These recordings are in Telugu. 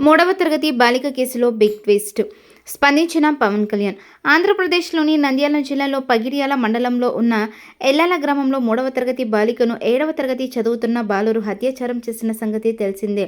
మూడవ తరగతి బాలిక కేసులో బిగ్ ట్విస్ట్. స్పందించిన పవన్ కళ్యాణ్ ఆంధ్రప్రదేశ్లోని నంద్యాల జిల్లాలో పగిడియాల మండలంలో ఉన్న ఎల్లాల గ్రామంలో మూడవ తరగతి బాలికను ఏడవ తరగతి చదువుతున్న బాలురు హత్యాచారం చేసిన సంగతి తెలిసిందే.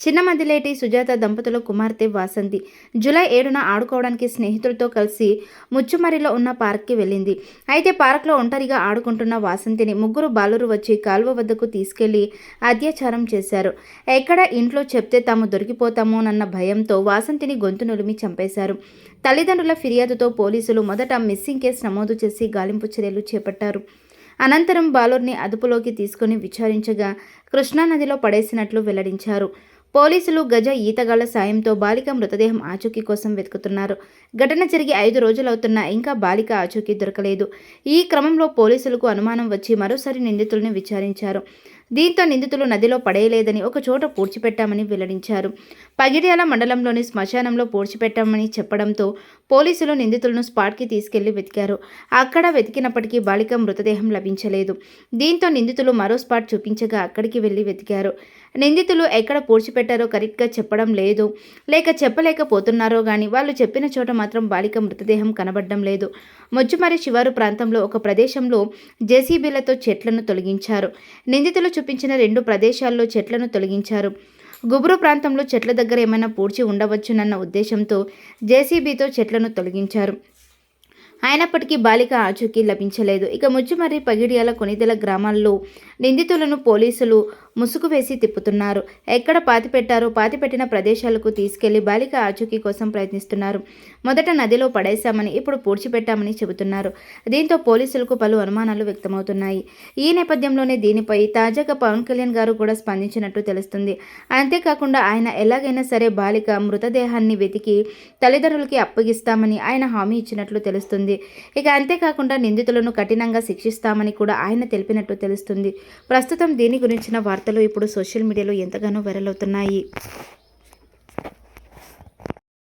చిన్న మదిలేటి సుజాత దంపతుల కుమార్తె వాసంతి జూలై ఏడున ఆడుకోవడానికి స్నేహితులతో కలిసి ముచ్చుమరిలో ఉన్న పార్క్కి వెళ్ళింది. అయితే పార్క్లో ఒంటరిగా ఆడుకుంటున్న వాసంతిని ముగ్గురు బాలురు వచ్చి కాలువ వద్దకు తీసుకెళ్ళి అత్యాచారం చేశారు. ఎక్కడ ఇంట్లో చెప్తే తాము దొరికిపోతామోనన్న భయంతో వాసంతిని గొంతు నులిమి చంపేశారు. తల్లిదండ్రుల ఫిర్యాదుతో పోలీసులు మొదట మిస్సింగ్ కేసు నమోదు చేసి గాలింపు చర్యలు చేపట్టారు. అనంతరం బాలుర్ని అదుపులోకి తీసుకుని విచారించగా కృష్ణానదిలో పడేసినట్లు వెల్లడించారు. పోలీసులు గజ ఈతగాళ్ళ సాయంతో బాలిక మృతదేహం ఆచూకీ కోసం వెతుకుతున్నారు. ఘటన జరిగి ఐదు రోజులవుతున్నా ఇంకా బాలిక ఆచూకీ దొరకలేదు. ఈ క్రమంలో పోలీసులకు అనుమానం వచ్చి మరోసారి నిందితుల్ని విచారించారు. దీంతో నిందితులు నదిలో పడేయలేదని ఒక చోట పూడ్చిపెట్టామని వెల్లడించారు. పగిడ్యాల మండలంలోని శ్మశానంలో పూడ్చిపెట్టామని చెప్పడంతో పోలీసులు నిందితులను స్పాట్కి తీసుకెళ్ళి వెతికారు. అక్కడ వెతికినప్పటికీ బాలిక మృతదేహం లభించలేదు. దీంతో నిందితులు మరో స్పాట్ చూపించగా అక్కడికి వెళ్ళి వెతికారు. నిందితులు ఎక్కడ పూడ్చిపెట్టారో కరెక్ట్గా చెప్పడం లేదు. లేక చెప్పలేకపోతున్నారో కానీ వాళ్ళు చెప్పిన చోట మాత్రం బాలిక మృతదేహం కనబడడం లేదు. మొచ్చుమరి శివారు ప్రాంతంలో ఒక ప్రదేశంలో జేసీబీలతో చెట్లను తొలగించారు. నిందితులు చూపించిన రెండు ప్రదేశాల్లో చెట్లను తొలగించారు. గుబురు ప్రాంతంలో చెట్ల దగ్గర ఏమైనా పూడ్చి ఉండవచ్చునన్న ఉద్దేశంతో జేసీబీతో చెట్లను తొలగించారు. అయినప్పటికీ బాలిక ఆచూకీ లభించలేదు. ఇక ముచ్చుమర్రి పగిడియాల కొనిదెల గ్రామాల్లో నిందితులను పోలీసులు ముసుగు వేసి తిప్పుతున్నారు. ఎక్కడ పాతిపెట్టారో పాతిపెట్టిన ప్రదేశాలకు తీసుకెళ్ళి బాలిక ఆచూకీ కోసం ప్రయత్నిస్తున్నారు. మొదట నదిలో పడేశామని ఇప్పుడు పూడ్చిపెట్టామని చెబుతున్నారు. దీంతో పోలీసులకు పలు అనుమానాలు వ్యక్తమవుతున్నాయి. ఈ నేపథ్యంలోనే దీనిపై తాజాగా పవన్ కళ్యాణ్ గారు కూడా స్పందించినట్టు తెలుస్తుంది. అంతేకాకుండా ఆయన ఎలాగైనా సరే బాలిక మృతదేహాన్ని వెతికి తల్లిదండ్రులకి అప్పగిస్తామని ఆయన హామీ ఇచ్చినట్లు తెలుస్తుంది. ఇక అంతేకాకుండా నిందితులను కఠినంగా శిక్షిస్తామని కూడా ఆయన తెలిపినట్టు తెలుస్తుంది. ప్రస్తుతం దీని గురించిన వార్తలు ఇప్పుడు సోషల్ మీడియాలో ఎంతగానో వైరల్ అవుతున్నాయి.